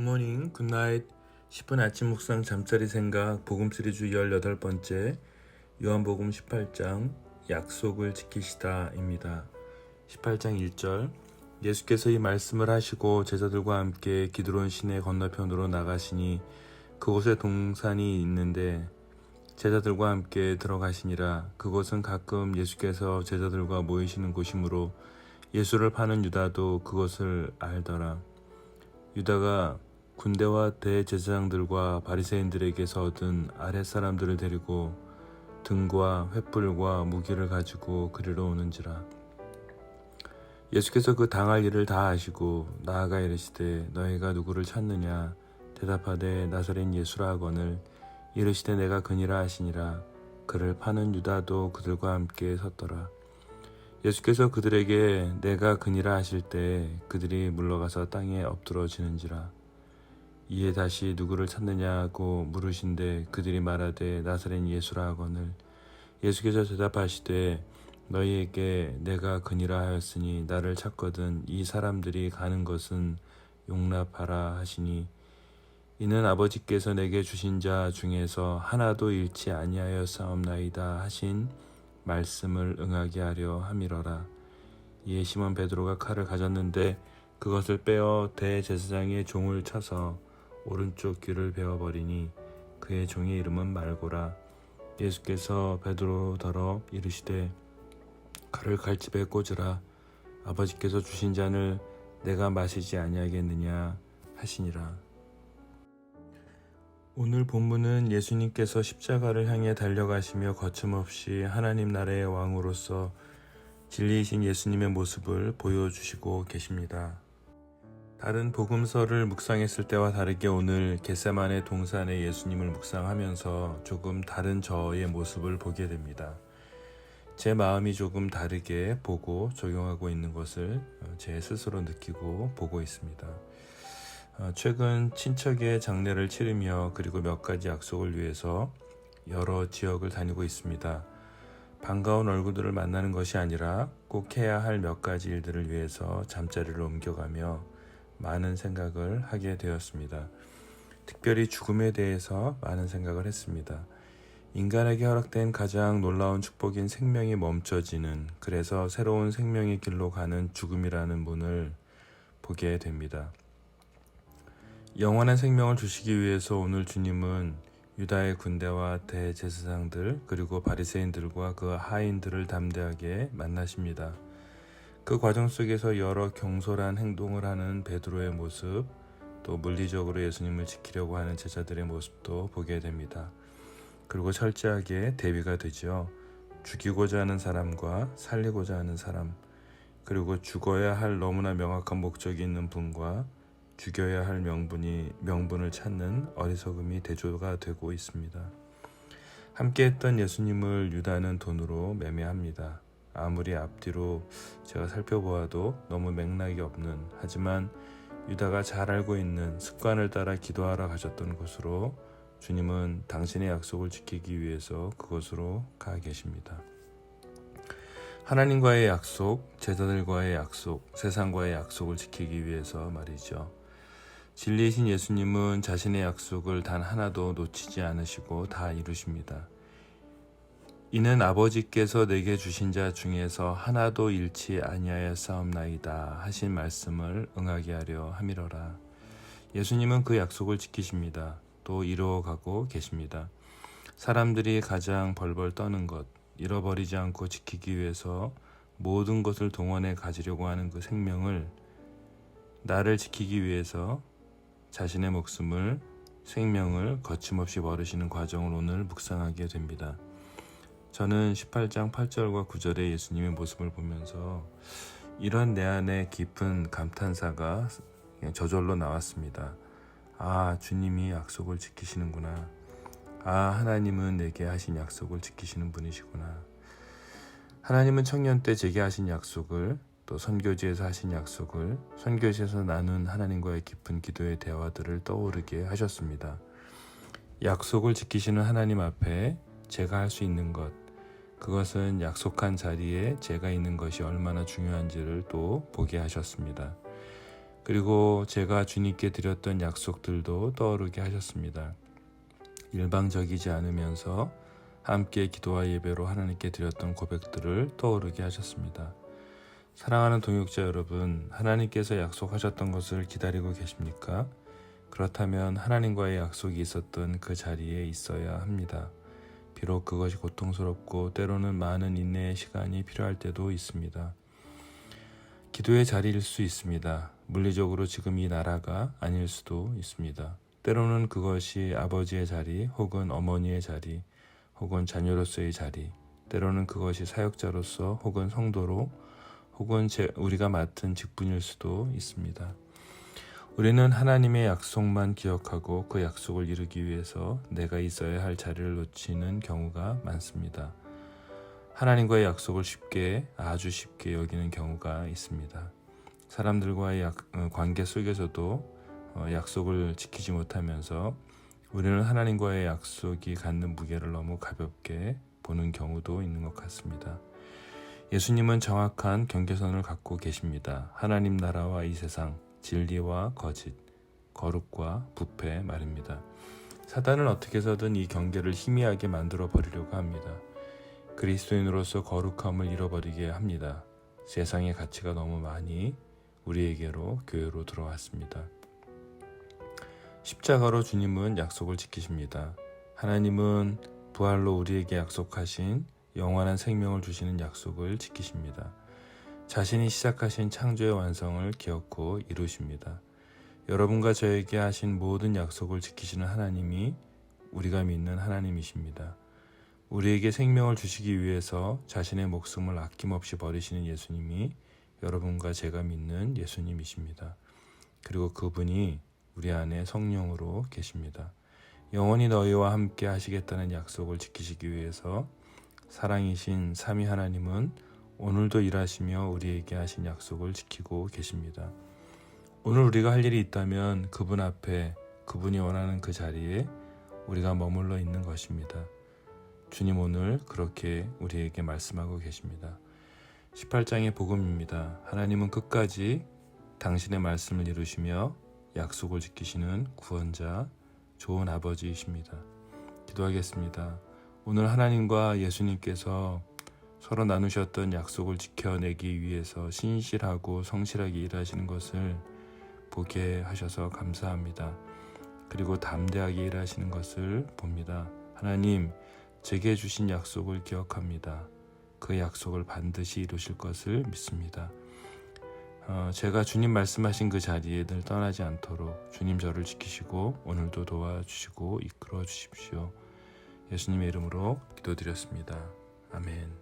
굿모닝 굿나잇 10분 아침 묵상 잠자리 생각 복음 시리즈 18번째 요한복음 18장 약속을 지키시다입니다. 18장 1절 예수께서 이 말씀을 하시고 제자들과 함께 기드론 시내 건너편으로 나가시니 그곳에 동산이 있는데 제자들과 함께 들어가시니라 그곳은 가끔 예수께서 제자들과 모이시는 곳이므로 예수를 파는 유다도 그것을 알더라. 유다가 군대와 대제사장들과 바리새인들에게서 얻은 아랫 사람들을 데리고 등과 횃불과 무기를 가지고 그리로 오는지라. 예수께서 그 당할 일을 다 아시고 나아가 이르시되 너희가 누구를 찾느냐? 대답하되 나사렛 예수라 하거늘 이르시되 내가 그니라 하시니라. 그를 파는 유다도 그들과 함께 섰더라. 예수께서 그들에게 내가 그니라 하실 때 그들이 물러가서 땅에 엎드러지는지라 이에 다시 누구를 찾느냐고 물으신데 그들이 말하되 나사렛 예수라 하거늘 예수께서 대답하시되 너희에게 내가 그니라 하였으니 나를 찾거든 이 사람들이 가는 것은 용납하라 하시니 이는 아버지께서 내게 주신 자 중에서 하나도 잃지 아니하였사옵나이다 하신 말씀을 응하게 하려 함이러라. 이에 시몬 베드로가 칼을 가졌는데 그것을 빼어 대제사장의 종을 쳐서 오른쪽 귀를 베어버리니 그의 종의 이름은 말고라. 예수께서 베드로더러 이르시되 칼을 갈집에 꽂으라. 아버지께서 주신 잔을 내가 마시지 아니하겠느냐 하시니라. 오늘 본문은 예수님께서 십자가를 향해 달려가시며 거침없이 하나님 나라의 왕으로서 진리이신 예수님의 모습을 보여주시고 계십니다. 다른 복음서를 묵상했을 때와 다르게 오늘 겟세만의 동산에 예수님을 묵상하면서 조금 다른 저의 모습을 보게 됩니다. 제 마음이 조금 다르게 보고 적용하고 있는 것을 제 스스로 느끼고 보고 있습니다. 어, 최근 친척의 장례를 치르며 그리고 몇 가지 약속을 위해서 여러 지역을 다니고 있습니다. 반가운 얼굴들을 만나는 것이 아니라 꼭 해야 할 몇 가지 일들을 위해서 잠자리를 옮겨가며 많은 생각을 하게 되었습니다. 특별히 죽음에 대해서 많은 생각을 했습니다. 인간에게 허락된 가장 놀라운 축복인 생명이 멈춰지는 그래서 새로운 생명의 길로 가는 죽음이라는 문을 보게 됩니다. 영원한 생명을 주시기 위해서 오늘 주님은 유다의 군대와 대제사장들 그리고 바리새인들과 그 하인들을 담대하게 만나십니다. 그 과정 속에서 여러 경솔한 행동을 하는 베드로의 모습, 또 물리적으로 예수님을 지키려고 하는 제자들의 모습도 보게 됩니다. 그리고 철저하게 대비가 되죠. 죽이고자 하는 사람과 살리고자 하는 사람, 그리고 죽어야 할 너무나 명확한 목적이 있는 분과 죽여야 할 명분이 명분을 찾는 어리석음이 대조가 되고 있습니다. 함께했던 예수님을 유다는 돈으로 매매합니다. 아무리 앞뒤로 제가 살펴보아도 너무 맥락이 없는 하지만 유다가 잘 알고 있는 습관을 따라 기도하러 가셨던 곳으로 주님은 당신의 약속을 지키기 위해서 그곳으로 가 계십니다. 하나님과의 약속, 제자들과의 약속, 세상과의 약속을 지키기 위해서 말이죠. 진리이신 예수님은 자신의 약속을 단 하나도 놓치지 않으시고 다 이루십니다. 이는 아버지께서 내게 주신 자 중에서 하나도 잃지 아니하였사옵나이다 하신 말씀을 응하게 하려 함이러라. 예수님은 그 약속을 지키십니다. 또 이루어가고 계십니다. 사람들이 가장 벌벌 떠는 것, 잃어버리지 않고 지키기 위해서 모든 것을 동원해 가지려고 하는 그 생명을 나를 지키기 위해서 자신의 목숨을 생명을 거침없이 버리시는 과정을 오늘 묵상하게 됩니다. 저는 18장 8절과 9절의 예수님의 모습을 보면서 이런 내 안에 깊은 감탄사가 저절로 나왔습니다. 아, 주님이 약속을 지키시는구나. 아, 하나님은 내게 하신 약속을 지키시는 분이시구나. 하나님은 청년 때 제게 하신 약속을 또 선교지에서 하신 약속을 선교지에서 나눈 하나님과의 깊은 기도의 대화들을 떠오르게 하셨습니다. 약속을 지키시는 하나님 앞에 제가 할 수 있는 것, 그것은 약속한 자리에 제가 있는 것이 얼마나 중요한지를 또 보게 하셨습니다. 그리고 제가 주님께 드렸던 약속들도 떠오르게 하셨습니다. 일방적이지 않으면서 함께 기도와 예배로 하나님께 드렸던 고백들을 떠오르게 하셨습니다. 사랑하는 동역자 여러분, 하나님께서 약속하셨던 것을 기다리고 계십니까? 그렇다면 하나님과의 약속이 있었던 그 자리에 있어야 합니다. 비록 그것이 고통스럽고 때로는 많은 인내의 시간이 필요할 때도 있습니다. 기도의 자리일 수 있습니다. 물리적으로 지금 이 나라가 아닐 수도 있습니다. 때로는 그것이 아버지의 자리, 혹은 어머니의 자리, 혹은 자녀로서의 자리, 때로는 그것이 사역자로서 혹은 성도로, 혹은 제, 우리가 맡은 직분일 수도 있습니다. 우리는 하나님의 약속만 기억하고 그 약속을 이루기 위해서 내가 있어야 할 자리를 놓치는 경우가 많습니다. 하나님과의 약속을 쉽게, 아주 쉽게 여기는 경우가 있습니다. 사람들과의 약, 어, 관계 속에서도 어, 약속을 지키지 못하면서 우리는 하나님과의 약속이 갖는 무게를 너무 가볍게 보는 경우도 있는 것 같습니다. 예수님은 정확한 경계선을 갖고 계십니다. 하나님 나라와 이 세상, 진리와 거짓, 거룩과 부패 말입니다. 사단은 어떻게 해서든 이 경계를 희미하게 만들어 버리려고 합니다. 그리스도인으로서 거룩함을 잃어버리게 합니다. 세상의 가치가 너무 많이 우리에게로 교회로 들어왔습니다. 십자가로 주님은 약속을 지키십니다. 하나님은 부활로 우리에게 약속하신 영원한 생명을 주시는 약속을 지키십니다. 자신이 시작하신 창조의 완성을 기억고 이루십니다. 여러분과 저에게 하신 모든 약속을 지키시는 하나님이 우리가 믿는 하나님이십니다. 우리에게 생명을 주시기 위해서 자신의 목숨을 아낌없이 버리시는 예수님이 여러분과 제가 믿는 예수님이십니다. 그리고 그분이 우리 안에 성령으로 계십니다. 영원히 너희와 함께 하시겠다는 약속을 지키시기 위해서 사랑이신 삼위 하나님은 오늘도 일하시며 우리에게 하신 약속을 지키고 계십니다. 오늘 우리가 할 일이 있다면 그분 앞에 그분이 원하는 그 자리에 우리가 머물러 있는 것입니다. 주님 오늘 그렇게 우리에게 말씀하고 계십니다. 18장의 복음입니다. 하나님은 끝까지 당신의 말씀을 이루시며 약속을 지키시는 구원자, 좋은 아버지이십니다. 기도하겠습니다. 오늘 하나님과 예수님께서 서로 나누셨던 약속을 지켜내기 위해서 신실하고 성실하게 일하시는 것을 보게 하셔서 감사합니다. 그리고 담대하게 일하시는 것을 봅니다. 하나님, 제게 주신 약속을 기억합니다. 그 약속을 반드시 이루실 것을 믿습니다. 어, 제가 주님 말씀하신 그 자리에 늘 떠나지 않도록 주님 저를 지키시고 오늘도 도와주시고 이끌어 주십시오. 예수님의 이름으로 기도드렸습니다. 아멘.